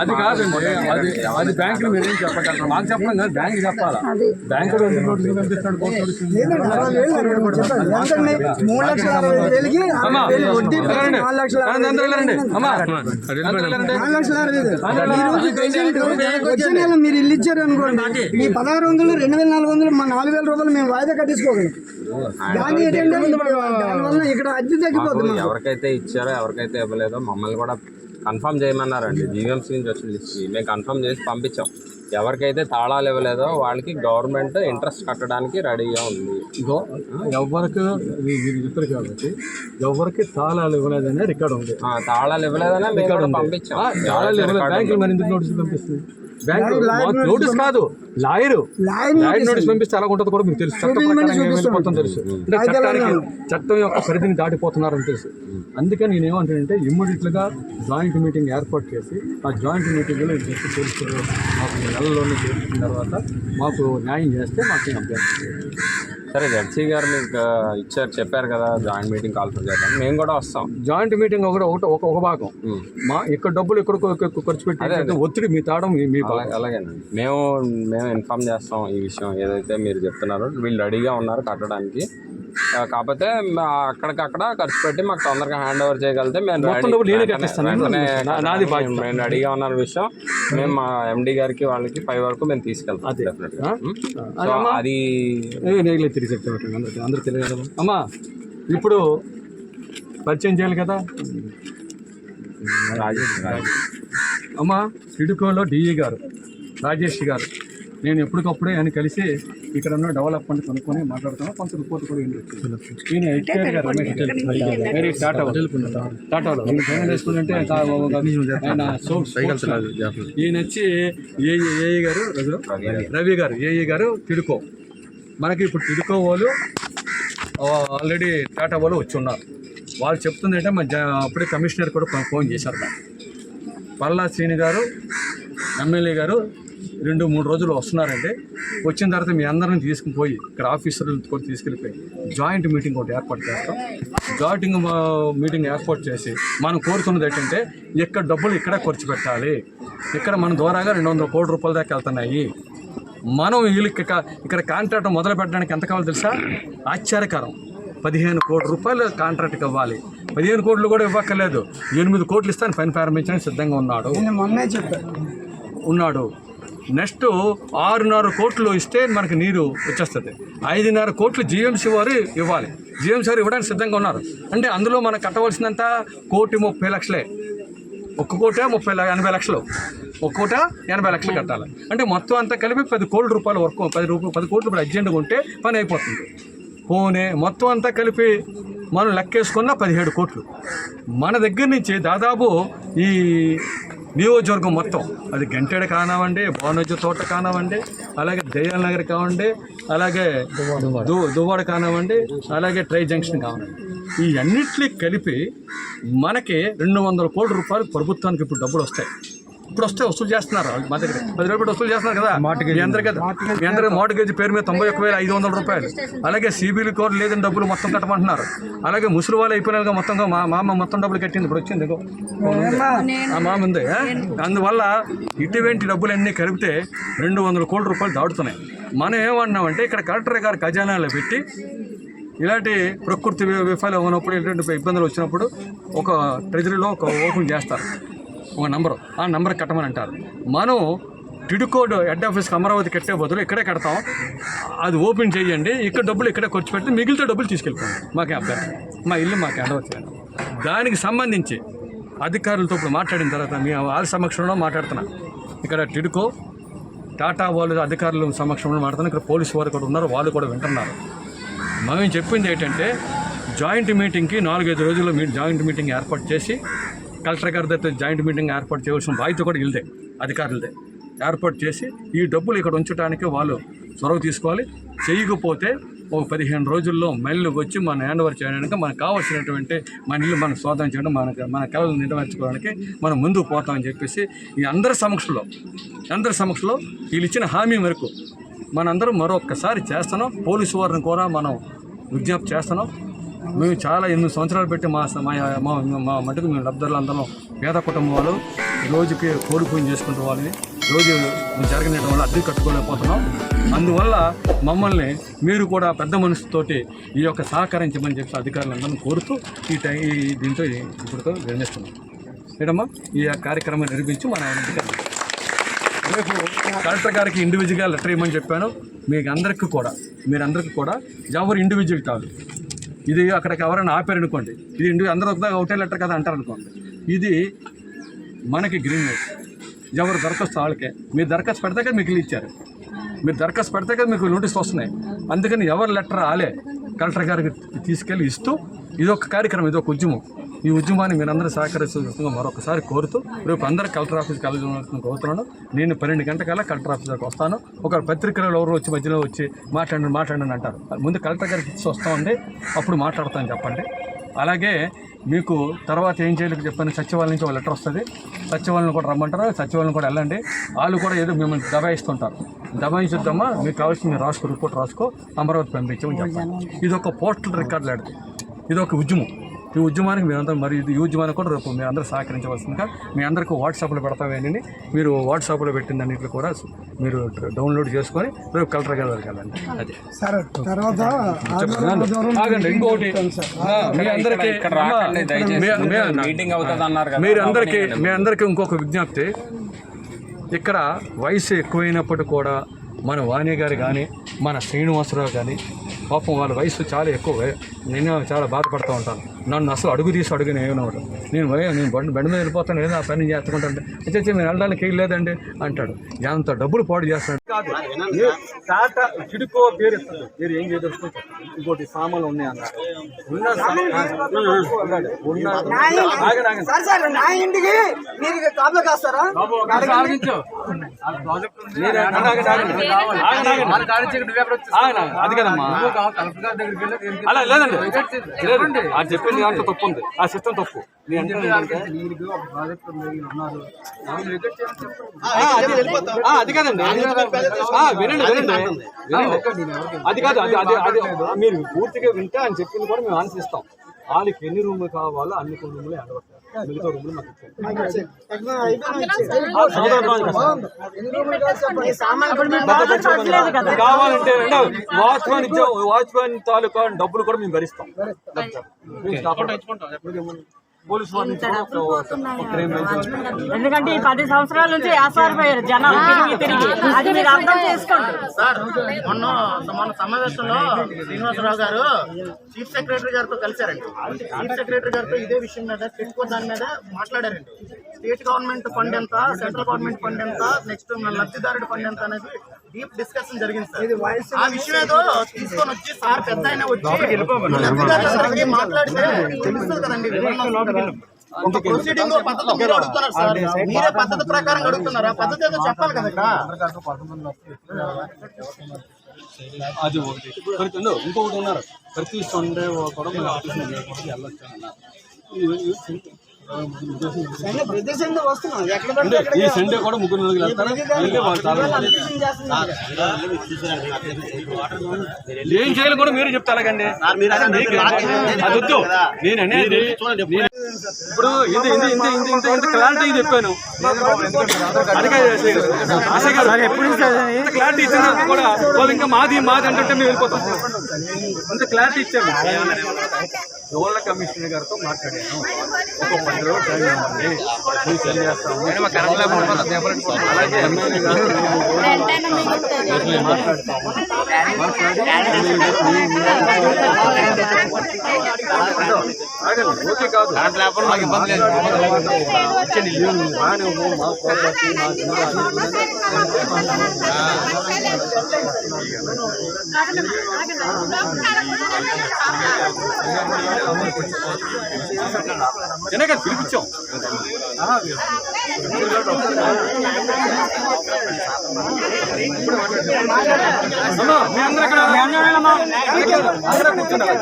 అది కాదండి అది అది బ్యాంకులు మీరేం చెప్పగలరు మాకు చెప్పడం కాదు బ్యాంక్ చెప్పాలా బ్యాంకు ఈ మీరు ఇల్లు ఇచ్చారు అనుకోండి మీ పదహారు వందలు రెండు వేల నాలుగు వందలు మా నాలుగు వేల రూపాయలు మేము వాయిదా కట్టించుకోగలం దాని ఏంటంటే ఇక్కడ అద్దె తగ్గిపోతుంది. ఎవరికైతే ఇచ్చారో ఎవరికైతే ఇవ్వలేదో మమ్మల్ని కూడా కన్ఫర్మ్ చేయమన్నారండి? జీవీఎంసీ నుంచి వచ్చిన లిస్ట్ మేము కన్ఫర్మ్ చేసి పంపించాం. ఎవరికైతే తాళాలు ఇవ్వలేదో వాళ్ళకి గవర్నమెంట్ ఇంట్రెస్ట్ కట్టడానికి రెడీగా ఉంది. ఎవరికి చెప్పారు కాబట్టి ఎవరికి తాళాలు ఇవ్వలేదనే రికార్డు ఉంది. తాళాలు ఇవ్వలేదనే రికార్డు కూడా పంపించాం. తాళాలు ఇవ్వలేదు. బ్యాంకులు మరి ఎందుకు నోటీసులు పంపిస్తుంది? నోటీస్ కాదు. లాయరు లాయర్ నోటీస్ పంపిస్తే ఎలా ఉంటుందో కూడా మీకు తెలుసు. చట్ట తెలుసు. అంటే చట్టానికి చట్టం యొక్క పరిధిని దాటిపోతున్నారని తెలుసు. అందుకని నేను ఏమంటానంటే ఇమ్మీడియట్గా జాయింట్ మీటింగ్ ఏర్పాటు చేసి ఆ జాయింట్ మీటింగ్లో జస్ట్ తెలుసు మాకు నెలలోనే చేసిన తర్వాత మాకు న్యాయం చేస్తే మాకు ఏం అభ్యర్థం. సరే జడ్సీ గారు మీకు ఇచ్చారు చెప్పారు కదా జాయింట్ మీటింగ్ కాల్ఫర్ చేద్దాం. మేము కూడా వస్తాం. జాయింట్ మీటింగ్ ఒకటి ఒకటి ఒక ఒక భాగం. మా ఇక్కడ డబ్బులు ఇక్కడ ఖర్చు పెట్టి ఒత్తిడి మీ తాడం మీ అలాగేనండి. మేము మేము ఇన్ఫామ్ చేస్తాం ఈ విషయం. ఏదైతే మీరు చెప్తున్నారో వీళ్ళు రెడీగా ఉన్నారు కట్టడానికి. కాకపోతే అక్కడికక్కడ ఖర్చు పెట్టి మాకు తొందరగా హ్యాండ్ ఓవర్ చేయగలిగితే మేము నాది. మేము- రెడీగా ఉన్న విషయం. మేము మా ఎండి గారికి వాళ్ళకి పై వరకు మేము తీసుకెళ్తాం అదే. డెఫినెట్గా తిరిగి అందరూ తెలియదు అమ్మా ఇప్పుడు పరిచయం చేయాలి కదా? అమ్మా సిడుకోలో డిఈ గారు రాజేష్ గారు. నేను ఎప్పటికప్పుడే ఆయన కలిసి ఇక్కడ ఉన్న డెవలప్మెంట్ కనుక్కొని మాట్లాడుతున్నాను కొంత రిపోర్ట్ కూడా ఏంటి ఈయన ఎడ్యుకేటర్ గారు రమేష్ వెరీ టాటా టాటాలో ఫైనల్ వేసుకుంటే ఆయన ఈయన వచ్చి ఏ ఏఈ గారు? రవి. గారు. ఏఈ గారు? తిడుకో. మనకి ఇప్పుడు తిడుకో వాళ్ళు ఆల్రెడీ టాటా వాళ్ళు వచ్చి ఉన్నారు. వాళ్ళు చెప్తుందంటే మన జ- అప్పుడే కమిషనర్ కూడా ఫోన్- ఫోన్ చేశారు. నాకు పల్లా శ్రీని గారు ఎమ్మెల్యే గారు రెండు మూడు రోజులు వస్తున్నారండి. వచ్చిన తర్వాత మీ అందరిని తీసుకుని పోయి ఇక్కడ ఆఫీసర్లు కూడా తీసుకెళ్ళిపోయి జాయింట్ మీటింగ్ ఒకటి ఏర్పాటు చేస్తాం. జాయింట్ మీటింగ్ ఏర్పాటు చేసి మనం కోరుతున్నది ఏంటంటే ఇక్కడ డబ్బులు ఇక్కడ ఖర్చు పెట్టాలి. ఇక్కడ మన ద్వారాగా రెండు వందల కోట్ల రూపాయల దాకా వెళ్తున్నాయి. మనం వీళ్ళకి ఇక- ఇక్కడ కాంట్రాక్ట్ మొదలు పెట్టడానికి ఎంత కావాలో తెలుసా? ఆశ్చర్యకరం. పదిహేను కోట్ల రూపాయలు కాంట్రాక్ట్కి ఇవ్వాలి. పదిహేను కోట్లు కూడా ఇవ్వక్కర్లేదు. ఎనిమిది కోట్లు ఇస్తాను పని ప్రారంభించడానికి సిద్ధంగా ఉన్నాడు. ఉన్నాడు. నెక్స్ట్ ఆరున్నర కోట్లు ఇస్తే మనకి నీరు వచ్చేస్తుంది. ఐదున్నర కోట్లు జీఎంసీ వారు ఇవ్వాలి. జీఎంసీ వారు ఇవ్వడానికి సిద్ధంగా ఉన్నారు. అంటే అందులో మనకు కట్టవలసినంత కోటి ముప్పై లక్షలే. ఒక్క కోట ముప్పై ఎనభై లక్షలు. ఒక్క కోట ఎనభై లక్షలు కట్టాలి. అంటే మొత్తం అంతా కలిపి పది కోట్ల రూపాయల వరకు పది రూపాయలు పది కోట్లు ఇప్పుడు అర్జెంటుగా ఉంటే పని అయిపోతుంది. పోనే మొత్తం అంతా కలిపి మనం లెక్కేసుకున్న పదిహేడు కోట్లు. మన దగ్గర నుంచి దాదాపు ఈ నియోజకవర్గం మొత్తం. అది గంటెడ కానివ్వండి భువనజ తోట కానివ్వండి అలాగే దయాల నగర్ కావండి అలాగే దు దువ్వాడ కానివ్వండి అలాగే ట్రై జంక్షన్ కావండి ఈ అన్నిటినీ కలిపి మనకి రెండు వందల కోట్ల రూపాయలు ప్రభుత్వానికి ఇప్పుడు డబ్బులు వస్తాయి. ఇప్పుడు వస్తే వసూలు చేస్తున్నారు మా దగ్గర పది రూపాయలు వసూలు చేస్తున్నారు కదా మీ అందరికీ మోటగేజ్ పేరు మీద తొంభై ఒక్క వేల ఐదు వందల రూపాయలు అలాగే సిబిల్ కోర్ లేదని డబ్బులు మొత్తం కట్టమంటున్నారు అలాగే ముసలి వాళ్ళు అయిపోయినాక మొత్తంగా మా మా అమ్మ మొత్తం డబ్బులు కట్టింది ఇప్పుడు వచ్చింది. ఆ మామ ఉంది? అందువల్ల ఇటువంటి డబ్బులన్నీ కలిపితే రెండు వందల కోట్ల రూపాయలు దాటుతున్నాయి మనం ఏమన్నామంటే ఇక్కడ కలెక్టర్ గారు ఖజానాలో పెట్టి ఇలాంటి ప్రకృతి విఫలం ఉన్నప్పుడు ఇలాంటి ఇబ్బందులు వచ్చినప్పుడు ఒక ట్రెజరీలో ఒక ఓపెన్ చేస్తారు ఒక నంబరు. ఆ నంబర్ కట్టమని అంటారు. మనం టిడుకోడ్ హెడ్ ఆఫీస్కి అమరావతి కట్టే బదులు ఇక్కడే కడతాం. అది ఓపెన్ చేయండి. ఇక్కడ డబ్బులు ఇక్కడే ఖర్చు పెట్టి మిగిలితే డబ్బులు తీసుకెళ్ళిపోండి. మాకే అభ్యర్థం మా ఇల్లు మాకే అండవచ్చు దానికి సంబంధించి అధికారులతో ఇప్పుడు మాట్లాడిన తర్వాత మీ వాళ్ళ సమక్షంలో మాట్లాడుతున్నా. ఇక్కడ టిడుకో టాటా వాళ్ళు అధికారుల సమక్షంలో మాట్లాడుతున్నా. ఇక్కడ పోలీసు వారు కూడా ఉన్నారు. వాళ్ళు కూడా వింటున్నారు. మేము చెప్పింది ఏంటంటే జాయింట్ మీటింగ్కి నాలుగైదు రోజుల్లో మీరు జాయింట్ మీటింగ్ ఏర్పాటు చేసి కలెక్టర్ గారితో జాయింట్ మీటింగ్ ఏర్పాటు చేయవలసిన బాధ్యత కూడా ఇల్లదే అధికారులదే. ఏర్పాటు చేసి ఈ డబ్బులు ఇక్కడ ఉంచడానికి వాళ్ళు చొరవ తీసుకోవాలి. చేయకపోతే ఒక పదిహేను రోజుల్లో మళ్ళీ వచ్చి మన హ్యాండ్ ఓవర్ చేయడానికి మనకు కావాల్సినటువంటి మన ఇల్లు మనం శోధన చేయడం మనకు మన కళలు నెరవేర్చుకోవడానికి మనం ముందుకు పోతామని చెప్పేసి ఈ అందరి సమక్షంలో అందరి సమక్షంలో వీళ్ళు ఇచ్చిన హామీ మేరకు మనందరం మరొక్కసారి చేస్తున్నాం. పోలీసు వారిని కూడా మనం విజ్ఞప్తి చేస్తున్నాం. మేము చాలా ఎనిమిది సంవత్సరాలు పెట్టి మా మా మా మటుకు మేము లబ్ధులు అందరం పేద కుటుంబం వాళ్ళు రోజుకి కోడి పూజ చేసుకుంటూ వాళ్ళని రోజు జరగనేయడం వల్ల అద్దె కట్టుకోలేకపోతున్నాం. అందువల్ల మమ్మల్ని మీరు కూడా పెద్ద మనసుతోటి ఈ యొక్క సహకరించమని చెప్పి అధికారులందరినీ కోరుతూ ఈ టై ఈ దీంతో ఇప్పుడుతో నిర్ణయిస్తున్నాం. ఏడమ్మా ఈ కార్యక్రమం నిర్మించి మన రేపు కలెక్టర్ గారికి ఇండివిజువల్గా లెటర్ ఇవ్వమని చెప్పాను. మీకు అందరికీ కూడా మీరందరికీ కూడా ఎవరు ఇండివిజువల్ కాదు. ఇది అక్కడికి ఎవరైనా ఆపారనుకోండి. ఇది ఇండి అందరూ ఒకదాకా ఒకటే లెటర్ కదా అంటారు అనుకోండి ఇది మనకి గ్రీన్ లైట్ ఎవరు దరఖాస్తు వాళ్ళకే. మీరు దరఖాస్తు పెడితే కదా మీకు ఇల్లు ఇచ్చారు. మీరు దరఖాస్తు పెడితే కదా మీకు నోటీస్ వస్తున్నాయి. అందుకని ఎవరు లెటర్ ఆలే కలెక్టర్ గారికి తీసుకెళ్ళి ఇస్తూ ఇది ఒక కార్యక్రమం ఇది ఒక ఉద్యమం. ఈ ఉద్యమాన్ని మీరందరూ సహకరిస్తుందిగా మరొకసారి కోరుతూ రేపు అందరూ కలెక్టర్ ఆఫీస్కి వెళ్ళాలని కోరుతున్నాను. నేను పన్నెండు గంటకల్లా కలెక్టర్ ఆఫీస్ దగ్గరకు వస్తాను. ఒక పత్రికలో ఎవరు వచ్చి మధ్యలో వచ్చి మాట్లాడండి మాట్లాడండి అంటారు. ముందు కలెక్టర్ గారికి ఇచ్చి వస్తామండి. అప్పుడు మాట్లాడతాను చెప్పండి. అలాగే మీకు తర్వాత ఏం చేయాలి చెప్పండి. సచివాలయం నుంచి ఒక లెటర్ వస్తుంది. సచివాలయం కూడా రమ్మంటారు? సచివాలయం కూడా వెళ్ళండి. వాళ్ళు కూడా ఏదో మిమ్మల్ని దబాయిస్తుంటారు. దబాయించుద్దామా మీకు కావాల్సిన మీరు రాసుకో రిపోర్ట్ రాసుకో అమరావతి పంపించమని చెప్పండి ఇది ఒక పోస్టల్ రికార్డు లాంటిది. ఇది ఒక ఉద్యమం. ఈ ఉద్యమానికి మీరందరూ మరి ఇది ఈ ఉద్యమానికి కూడా రేపు మీరు అందరూ సహకరించవలసిందిగా మీ అందరికీ వాట్సాప్లో పెడతామని మీరు వాట్సాప్లో పెట్టిన దాంట్లో కూడా మీరు డౌన్లోడ్ చేసుకొని రేపు కలెక్టర్ గారి వెళ్ళండి. అదే. సార్ తర్వాత ఆగండి. మీ అందరికీ ఇక్కడ రాకండి దయచేసి. మీ- మీ- మీటింగ్ అవుతుంది అన్నారు కదా మీరు అందరికీ మీ అందరికీ ఇంకొక విజ్ఞప్తి. ఇక్కడ వయసు ఎక్కువైనప్పుడు కూడా మన వాణి గారు కానీ మన శ్రీనివాసరావు కానీ పాపం వాళ్ళ వయసు చాలా ఎక్కువ. నేను చాలా బాధపడుతూ ఉంటాను. నన్ను అసలు అడుగు తీసి అడుగు నేనవాడు నేను నేను బండి బండి మీద వెళ్ళిపోతాను ఏదో ఆ పని చేస్తుంటాను అంటే మీరు వెళ్ళడానికి లేదండి అంటాడు. ఎంత డబ్బులు పాడు చేస్తాడు. కాదు. టాటా చిడుకో పేరు ఇస్తుంది. మీరు ఏం చేయదలుచుకుంటే ఇంకోటి సామాన్లు ఉన్నాయి అన్నారు. ఉన్న ఉన్న నా ఇంటికి మీరు కాపులో కాస్తారా? అది కదమ్మా అలా లేదండి. లేదండి అది చెప్పింది దాంట్లో తప్పు ఉంది. ఆ సిస్టమ్ తప్పు. అది- ఆ, అది కాదండి. వినండి వినండి. వినండి. అది కాదు అది అది అది మీరు పూర్తిగా వింటే అని చెప్పింది కూడా మేము ఆన్సిస్తాం వాళ్ళకి ఎన్ని రూములు కావాలో అన్ని రూములు మిగతా రూములు మాకు ఇచ్చారు. కావాలంటే వాచ్మెన్ ఇచ్చే వాచ్మెన్ తాలూకా డబ్బులు కూడా మేము భరిస్తాం. ఎందుకంటే ఈ పది సంవత్సరాల నుంచి ఏసారిపోయారు జనాలు తిరిగి తిరిగి. అది మీరు అర్థం చేసుకోండి. సార్ మొన్న మన సమావేశంలో శ్రీనివాసరావు గారు చీఫ్ సెక్రటరీ గారితో కలిశారండి. చీఫ్ సెక్రటరీ గారితో ఇదే విషయం మీద పెట్టుకో దాని మీద మాట్లాడారండి. స్టేట్ గవర్నమెంట్ ఫండ్ ఎంత సెంట్రల్ గవర్నమెంట్ ఫండ్ ఎంత నెక్స్ట్ మన లబ్ధిదారుడి ఫండ్ ఎంత అనేది డీప్ డిస్కషన్ జరిగింది సార్. ఆ విషయం ఏదో తీసుకొని వచ్చి సార్ పెద్ద ఆయన వచ్చి మాట్లాడితే తెలుస్తుంది కదండి. ఒక ప్రొసీడింగ్ పద్ధతి మీరు అడుగుతున్నారు సార్. మీరే పద్ధతి ప్రకారం అడుగుతున్నారు? ఆ పద్ధతి ఏదో చెప్పాలి కదా అది ఒకటి. ప్రతి ఇంకొకటి ఉన్నారు. ప్రతి సండే కూడా వెళ్ళొచ్చు అన్నారు. ఈ సండే కూడా ముగ్గురు నలుగురు వెళ్తారు. ఏం చేయాలి కూడా మీరు చెప్తా అలాగండి. అది వద్దు. నేను అనేది ఇప్పుడు ఇంత ఇంత ఇంత ఇంత ఇంత ఇంత క్లారిటీ చెప్పాను. ఇంత క్లారిటీ ఇచ్చినందుకు కూడా వాళ్ళు ఇంకా మాది మాది అంటే మేము వెళ్ళిపోతాం. ఇంత క్లారిటీ ఇచ్చాము రోడ్ల కమిషనర్ గారితో మాట్లాడాను ఒక పది రోజులు టైం ఇవ్వండి మేము సెల్ చేస్తాము అలాగే ఎమ్మెల్యే గారు మేము మాట్లాడతాము మాట్లాడి ఆగండి, ఓకే కాదు మాకు ఇబ్బంది లేదు వెనక పిలిపించాం అమ్మా, అందరూ కూర్చున్నారు